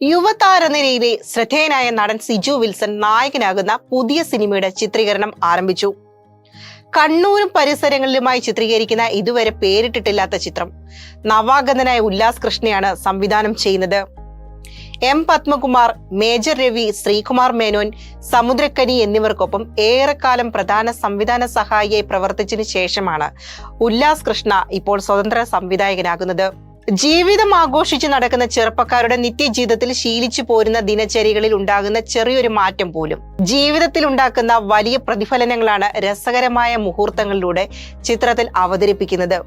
യുവതാരനിരയിലെ ശ്രദ്ധേയനായ നടൻ സിജു വിൽസൺ നായകനാകുന്ന പുതിയ സിനിമയുടെ ചിത്രീകരണം ആരംഭിച്ചു. കണ്ണൂരും പരിസരങ്ങളിലുമായി ചിത്രീകരിക്കുന്ന ഇതുവരെ പേരിട്ടിട്ടില്ലാത്ത ചിത്രം. നവാഗതനായ ഉല്ലാസ് കൃഷ്ണയാണ് സംവിധാനം ചെയ്യുന്നത്. എം പത്മകുമാർ മേജർ രവി ശ്രീകുമാർ മേനോൻ സമുദ്രക്കനി എന്നിവർക്കൊപ്പം ഏറെക്കാലം പ്രധാന സംവിധാന സഹായിയായി പ്രവർത്തിച്ചതിനു ശേഷമാണ് ഉല്ലാസ് കൃഷ്ണ ഇപ്പോൾ സ്വതന്ത്ര സംവിധായകനാകുന്നത്. ജീവിതം ആഘോഷിച്ച് നടക്കുന്ന ചെറുപ്പക്കാരുടെ നിത്യജീവിതത്തിൽ ശീലിച്ചു പോരുന്ന ദിനചര്യകളിൽ ഉണ്ടാകുന്ന ചെറിയൊരു മാറ്റം പോലും. ജീവിതത്തിൽ ഉണ്ടാക്കുന്ന വലിയ പ്രതിഫലനങ്ങളാണ് രസകരമായ മുഹൂർത്തങ്ങളിലൂടെ ചിത്രത്തിൽ അവതരിപ്പിക്കുന്നത്.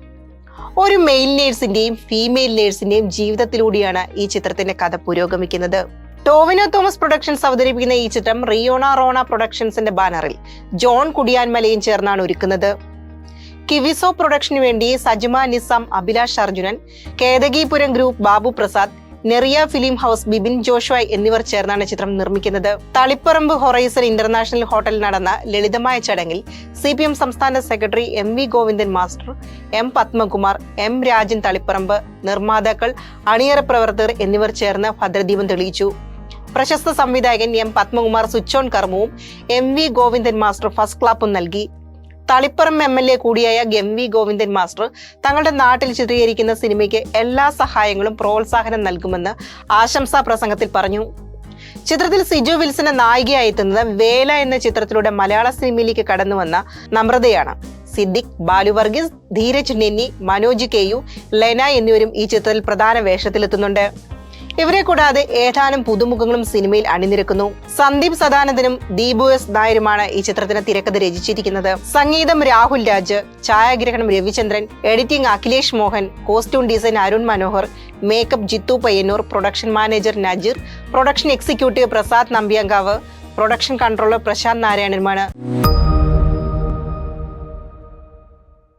ഒരു മെയിൽ നേഴ്സിന്റെയും ഫീമെയിൽ നേഴ്സിന്റെയും ജീവിതത്തിലൂടെയാണ് ഈ ചിത്രത്തിന്റെ കഥ പുരോഗമിക്കുന്നത്. ടോവിനോ തോമസ് പ്രൊഡക്ഷൻസ് അവതരിപ്പിക്കുന്ന ഈ ചിത്രം റിയോണ റോണ പ്രൊഡക്ഷൻസിന്റെ ബാനറിൽ ജോൺ കുടിയാൻമലയും ചേർന്നാണ് ഒരുക്കുന്നത്. കിവിസോ പ്രൊഡക്ഷന് വേണ്ടി Sajma Nizam Abhilash Arjunan Kethakipuram group Babu Prasad Neriya film house Bibin ജോഷ്വായ് എന്നിവർ ചേർന്നാണ് ചിത്രം നിർമ്മിക്കുന്നത്. തളിപ്പറമ്പ് ഹൊറൈസൺ ഇന്റർനാഷണൽ ഹോട്ടലിൽ നടന്ന ലളിതമായ ചടങ്ങിൽ സി പി എം സംസ്ഥാന secretary M V Govindan master M Padmakumar M Rajan Taliparamba നിർമ്മാതാക്കൾ അണിയറ പ്രവർത്തകർ എന്നിവർ ചേർന്ന് ഭദ്രദീപം തെളിയിച്ചു. പ്രശസ്ത സംവിധായകൻ എം പത്മകുമാർ സുച്ചോൺ കർമ്മവും M V Govindan master first ക്ലാപ്പും നൽകി. തളിപ്പറം എം എൽ എ കൂടിയായ എം വി ഗോവിന്ദൻ മാസ്റ്റർ തങ്ങളുടെ നാട്ടിൽ ചിത്രീകരിക്കുന്ന സിനിമയ്ക്ക് എല്ലാ സഹായങ്ങളും പ്രോത്സാഹനം നൽകുമെന്ന് ആശംസാ പ്രസംഗത്തിൽ പറഞ്ഞു. ചിത്രത്തിൽ സിജു വിൽസനെ നായികയായി എത്തുന്നത് വേല എന്ന ചിത്രത്തിലൂടെ മലയാള സിനിമയിലേക്ക് കടന്നു വന്ന നമ്രതയാണ്. സിദ്ദിഖ് ബാലു വർഗീസ് ധീരജ് നെന്നി മനോജ് കെയു ലെന എന്നിവരും ഈ ചിത്രത്തിൽ പ്രധാന വേഷത്തിലെത്തുന്നുണ്ട്. ഇവരെ കൂടാതെ ഏതാനും പുതുമുഖങ്ങളും സിനിമയിൽ അണിനിരക്കുന്നു. സന്ദീപ് സദാനന്ദനും ദീപു എസ് നായരുമാണ് ഈ ചിത്രത്തിന് തിരക്കഥ രചിച്ചിരിക്കുന്നത്. സംഗീതം രാഹുൽ രാജ് ഛായാഗ്രഹണം Ravichandran editing Akhilesh Mohan costume design Arun Manohar makeup Jithu Payyanur production manager Najeer production executive Prasad Nambiyankavu production controller Prashanth നാരായണനുമാണ്.